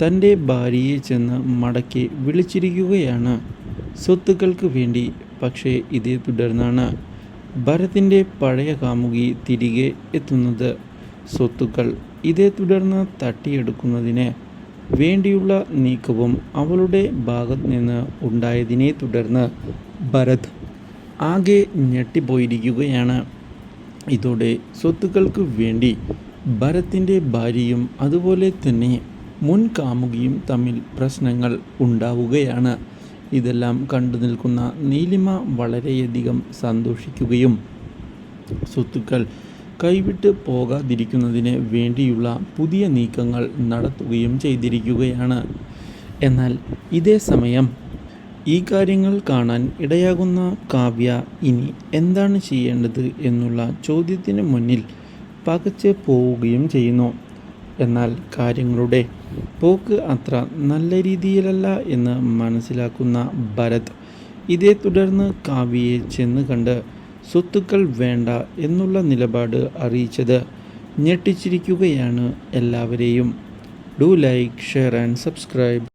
തന്റെ ഭാര്യയെ ചെന്ന് മടക്കി വിളിച്ചിരിക്കുകയാണ്. സ്വത്തുക്കൾക്ക് വേണ്ടി പക്ഷേ ഇതേ തുടർന്നാണ് ഭരതിന്റെ പഴയ കാമുകി തിരികെ എത്തുന്നത്. സ്വത്തുക്കൾ ഇതേ തുടർന്ന് തട്ടിയെടുക്കുന്നതിന് വേണ്ടിയുള്ള നീക്കവും അവളുടെ ഭാഗത്ത് നിന്ന് ഉണ്ടായതിനെ തുടർന്ന് ഭരത് ആകെ ഞെട്ടിപ്പോയിരിക്കുകയാണ്. ഇതോടെ സ്വത്തുക്കൾക്ക് വേണ്ടി ഭരത്തിന്റെ ഭാര്യയും അതുപോലെ തന്നെ മുൻ കാമുകിയും തമ്മിൽ പ്രശ്നങ്ങൾ ഉണ്ടാവുകയാണ്. ഇതെല്ലാം കണ്ടു നിൽക്കുന്ന നീലിമ വളരെയധികം സന്തോഷിക്കുകയും സ്വത്തുക്കൾ കൈവിട്ട് പോകാതിരിക്കുന്നതിന് വേണ്ടിയുള്ള പുതിയ നീക്കങ്ങൾ നടത്തുകയും ചെയ്തിരിക്കുകയാണ്. എന്നാൽ ഇതേ സമയം ഈ കാര്യങ്ങൾ കാണാൻ ഇടയാകുന്ന കാവ്യ ഇനി എന്താണ് ചെയ്യേണ്ടത് എന്നുള്ള ചോദ്യത്തിന് മുന്നിൽ പകച്ച് പോവുകയും ചെയ്യുന്നു. എന്നാൽ കാര്യങ്ങളുടെ പോക്ക് അത്ര നല്ല രീതിയിലല്ല എന്ന് മനസ്സിലാക്കുന്ന ഭരത് ഇതേ തുടർന്ന് കാവ്യയെ ചെന്ന് കണ്ട് സ്വത്തുക്കൾ വേണ്ട എന്നുള്ള നിലപാട് അറിയിച്ചത് ഞെട്ടിച്ചിരിക്കുകയാണ് എല്ലാവരെയും. Do like share and subscribe.